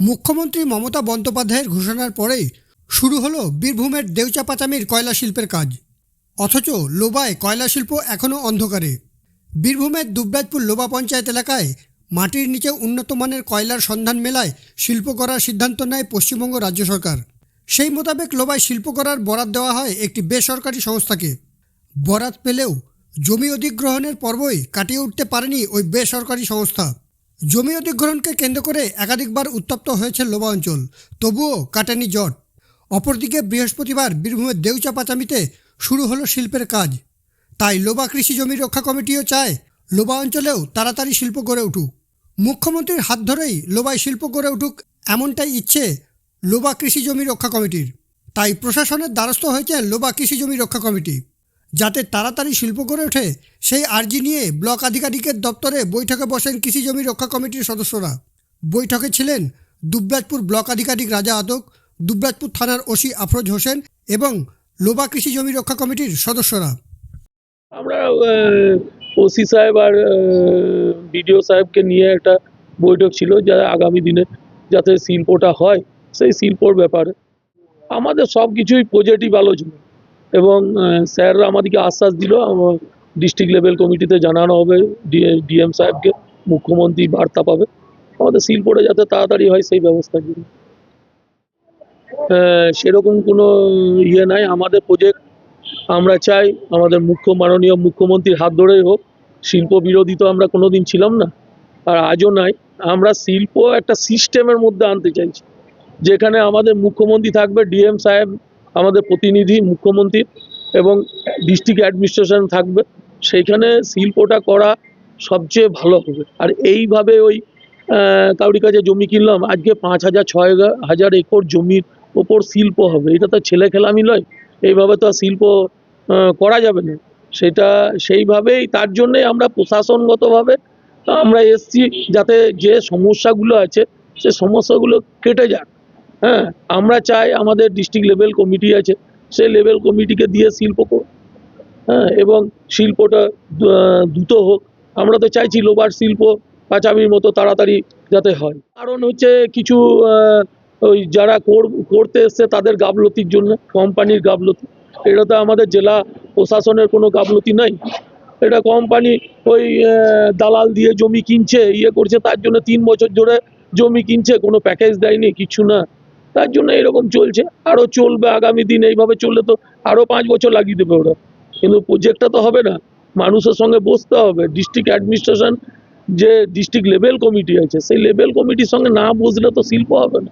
মুখ্যমন্ত্রী মমতা বন্দ্যোপাধ্যায়ের ঘোষণার পরেই শুরু হলো বীরভূমের দেউচা পাচামির কয়লা শিল্পের কাজ। অথচ লোবায় কয়লা শিল্প এখনও অন্ধকারে। বীরভূমের দুবরাজপুর লোবা পঞ্চায়েত এলাকায় মাটির নিচে উন্নত মানের কয়লার সন্ধান মেলায় শিল্প করার সিদ্ধান্ত নেয় পশ্চিমবঙ্গ রাজ্য সরকার। সেই মোতাবেক লোবায় শিল্প করার বরাদ দেওয়া হয় একটি বেসরকারি সংস্থাকে। বরাত পেলেও জমি অধিগ্রহণের পর্বই কাটিয়ে উঠতে পারেনি ওই বেসরকারি সংস্থা। জমি অধিগ্রহণকে কেন্দ্র করে একাধিকবার উত্তপ্ত হয়েছে লোবা অঞ্চল, তবুও কাটেনি জট। অপরদিকে বৃহস্পতিবার বীরভূমের দেউচা পাচামিতে শুরু হলো শিল্পের কাজ। তাই লোবা কৃষি জমি রক্ষা কমিটিও চায় লোবা অঞ্চলেও তাড়াতাড়ি শিল্প গড়ে উঠুক। মুখ্যমন্ত্রীর হাত ধরেই লোবায় শিল্প গড়ে উঠুক এমনটাই ইচ্ছে লোবা কৃষি জমি রক্ষা কমিটির। তাই প্রশাসনের দ্বারস্থ হয়েছে লোবা কৃষি জমি রক্ষা কমিটি। যাতে তাড়াতাড়ি শিল্প গড়ে ওঠে, সেই আর্জি নিয়ে ব্লক আধিকারিকের দপ্তরে বৈঠকে বসেন কৃষি জমি রক্ষা কমিটির সদস্যরা। বৈঠকে ছিলেন দুবরাজপুর ব্লক আধিকারিক রাজা আদক, দুবরাজপুর থানার ওসি আফরোজ হোসেন এবং লোবা কৃষি জমি রক্ষা কমিটির সদস্যরা। আমরা ওসি সাহেব আর বিডিও সাহেবকে নিয়ে একটা বৈঠক ছিল যা আগামী দিনে যাতে শিল্পটা হয়, সেই শিল্পর ব্যাপারে। আমাদের সব কিছুই পজিটিভ আলোচনা। এবং স্যাররা আমাদেরকে আশ্বাস দিল ডিস্ট্রিক্ট লেভেল কমিটিতে জানানো হবে ডিএম সাহেবকে, মুখ্যমন্ত্রী বার্তা পাবে। আমাদের শিল্পটা যাতে তাড়াতাড়ি হয় সেই ব্যবস্থা জন্য সেরকম কোনো ইয়ে নাই। আমাদের প্রজেক্ট আমরা চাই, আমাদের মুখ্য, মাননীয় মুখ্যমন্ত্রীর হাত ধরেই হোক। শিল্প বিরোধী তো আমরা কোনোদিন ছিলাম না, আর আজও নাই। আমরা শিল্প একটা সিস্টেমের মধ্যে আনতে চাইছি। যেখানে আমাদের মুখ্যমন্ত্রী থাকবে, ডিএম সাহেব আমাদের প্রতিনিধি মুখ্যমন্ত্রী এবং ডিস্ট্রিক্ট অ্যাডমিনিস্ট্রেশন থাকবে, সেইখানে শিল্পটা করা সবচেয়ে ভালো হবে। আর এইভাবে ওই কাউরি কাছে জমি কিনলাম, আজকে পাঁচ হাজার, ছয় হাজার একর জমির ওপর শিল্প হবে। এটা তো ছেলে খেলামি নয়, এইভাবে তো শিল্প করা যাবে না। সেটা, সেইভাবেই তার জন্যে আমরা প্রশাসনগতভাবে আমরা এসছি যাতে যে সমস্যাগুলো আছে, সে সমস্যাগুলো কেটে যাক। হ্যাঁ আমরা চাই আমাদের ডিস্ট্রিক্ট লেভেল কমিটি আছে সেই লেভেল কমিটিকে দিয়ে শিল্প হ্যাঁ এবং শিল্পটা দ্রুত হোক। আমরা তো চাইছি লোবার শিল্প পাঁচামির মতো তাড়াতাড়ি যাতে হয়। কারণ হচ্ছে কিছু ওই যারা কর- করতে এসছে তাদের গাফলতির জন্য, কোম্পানির গাফলতি। এটা তো আমাদের জেলা প্রশাসনের কোনো গাফলতি নাই। এটা কোম্পানি ওই দালাল দিয়ে জমি কিনছে ইয়ে করছে, তার জন্য তিন বছর ধরে জমি কিনছে, কোনো প্যাকেজ দেয়নি, কিছু না। তার জন্য এরকম চলছে। আরও চলবে আগামী দিন, এইভাবে চললে তো আরও পাঁচ বছর লাগিয়ে দেবে ওরা। কিন্তু প্রজেক্টটা তো হবে না। মানুষের সঙ্গে বসতে হবে। ডিস্ট্রিক্ট অ্যাডমিনিস্ট্রেশন যে ডিস্ট্রিক্ট লেভেল কমিটি আছে, সেই লেভেল কমিটির সঙ্গে না বসলে তো শিল্প হবে না।